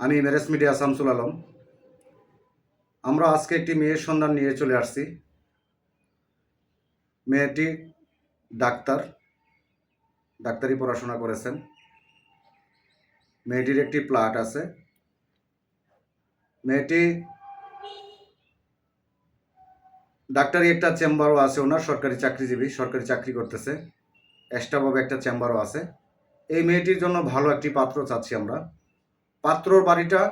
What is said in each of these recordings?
আমি মেরেস মিডিয়া শামসুল আলম। আমরা আজকে একটি মেয়ের সন্ধান নিয়ে চলে আসছি। মেয়েটি ডাক্তার, ডাক্তারি পড়াশোনা করেছেন। মেয়েটির একটি প্লাট আছে। মেয়েটি ডাক্তারি একটা চেম্বারও আছে ওনার, সরকারি চাকরিজীবী, সরকারি চাকরি করতেছে। এক্সট্রাভাবে একটা চেম্বারও আছে। এই মেয়েটির জন্য ভালো একটি পাত্র চাচ্ছি আমরা। পাত্রর বাড়িটা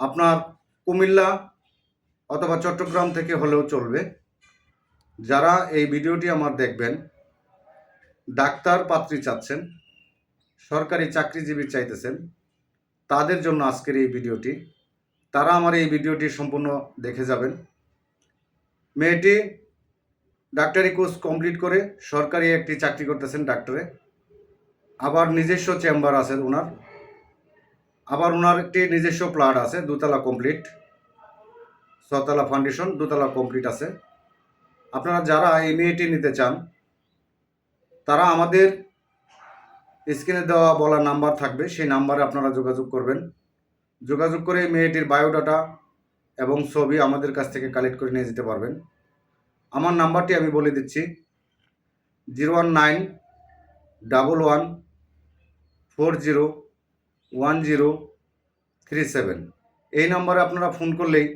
আপনার কুমিল্লা অথবা চট্টগ্রাম থেকে হলেও চলবে। যারা এই ভিডিওটি আমার দেখবেন, ডাক্তার পাত্রী চাচ্ছেন, সরকারি চাকরিজীবী চাইতেছেন, তাদের জন্য আজকের এই ভিডিওটি। তারা আমার এই ভিডিওটি সম্পূর্ণ দেখে যাবেন। মেয়েটি ডাক্তারি কোর্স কমপ্লিট করে সরকারি একটি চাকরি করতেছেন ডাক্তারে। আবার নিজস্ব চেম্বার আছে ওনার। আবার ওনার একটি নিজস্ব প্লাট আছে, দুতলা কমপ্লিট ছতলা ফাউন্ডেশন দুতলা কমপ্লিট আছে। আপনারা যারা এই মেয়েটি নিতে চান, তারা আমাদের স্ক্রিনে দেওয়া বলা নাম্বার থাকবে, সেই নাম্বারে আপনারা যোগাযোগ করবেন। যোগাযোগ করে মেয়েটির বায়োডাটা এবং ছবি আমাদের কাছ থেকে কালেক্ট করে নিয়ে যেতে পারবেন। আমার নাম্বারটি আমি বলে দিচ্ছি, zero one nine double one four zero one zero three seven এই নাম্বারে আপনারা ফোন করলেই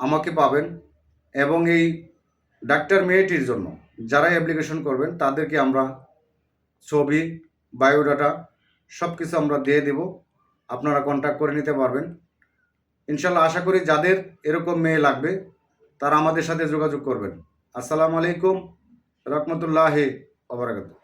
আমাকে পাবেন এবং এই ডাক্তার মেয়েটির জন্য যারা অ্যাপ্লিকেশন করবেন, তাদেরকে আমরা ছবি বায়োডাটা সব কিছু আমরা দিয়ে দেব। আপনারা কন্ট্যাক্ট করে নিতে পারবেন। ইনশাল্লাহ আশা করি যাদের এরকম মেয়ে লাগবে, তারা আমাদের সাথে যোগাযোগ করবেন। আসসালামু আলাইকুম, রহমতুল্লাহ ওবরাকাতু